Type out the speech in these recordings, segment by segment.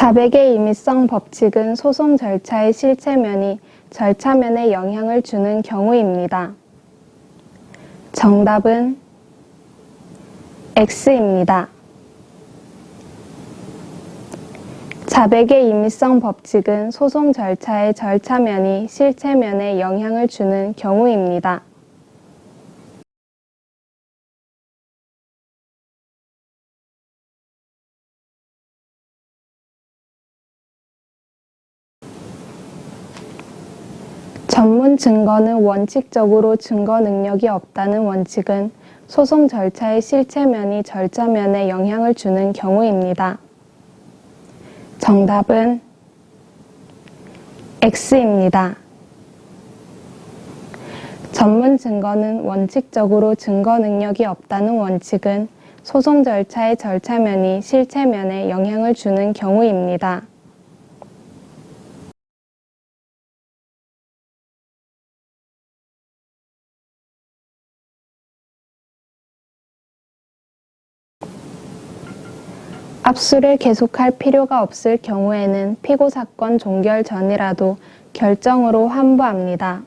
자백의 임의성 법칙은 소송 절차의 실체면이 절차면에 영향을 주는 경우입니다. 정답은 X입니다. 자백의 임의성 법칙은 소송 절차의 절차면이 실체면에 영향을 주는 경우입니다. 전문 증거는 원칙적으로 증거 능력이 없다는 원칙은 소송 절차의 실체면이 절차면에 영향을 주는 경우입니다. 정답은 X입니다. 전문 증거는 원칙적으로 증거 능력이 없다는 원칙은 소송 절차의 절차면이 실체면에 영향을 주는 경우입니다. 압수를 계속할 필요가 없을 경우에는 피고 사건 종결 전이라도 결정으로 환부합니다.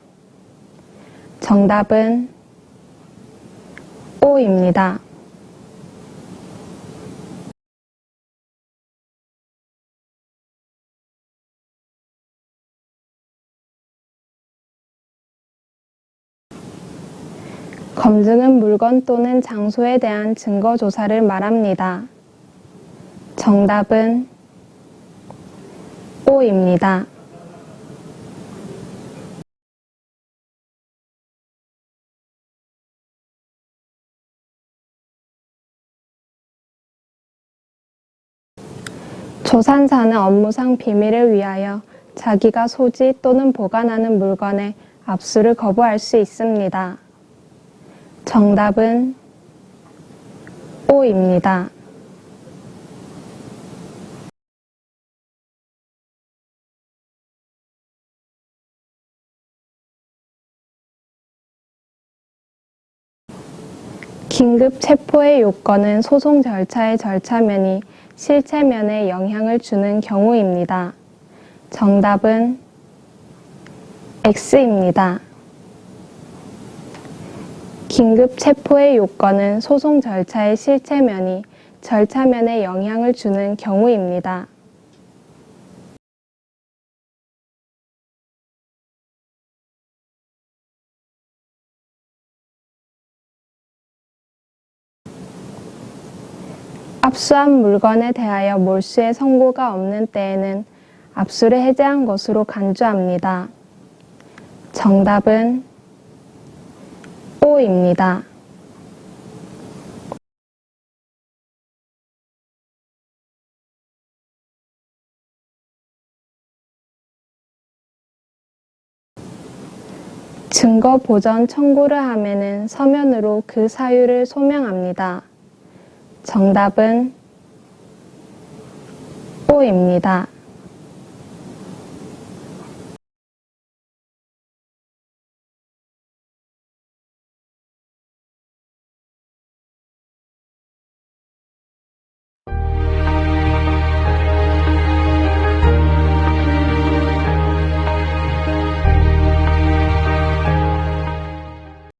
정답은 O입니다. 검증은 물건 또는 장소에 대한 증거 조사를 말합니다. 정답은 O입니다. 조산사는 업무상 비밀을 위하여 자기가 소지 또는 보관하는 물건의 압수를 거부할 수 있습니다. 정답은 O입니다. 긴급 체포의 요건은 소송 절차의 절차면이 실체면에 영향을 주는 경우입니다. 정답은 X입니다. 긴급 체포의 요건은 소송 절차의 실체면이 절차면에 영향을 주는 경우입니다. 압수한 물건에 대하여 몰수의 선고가 없는 때에는 압수를 해제한 것으로 간주합니다. 정답은 O입니다. 증거 보전 청구를 하면은 서면으로 그 사유를 소명합니다. 정답은 O입니다.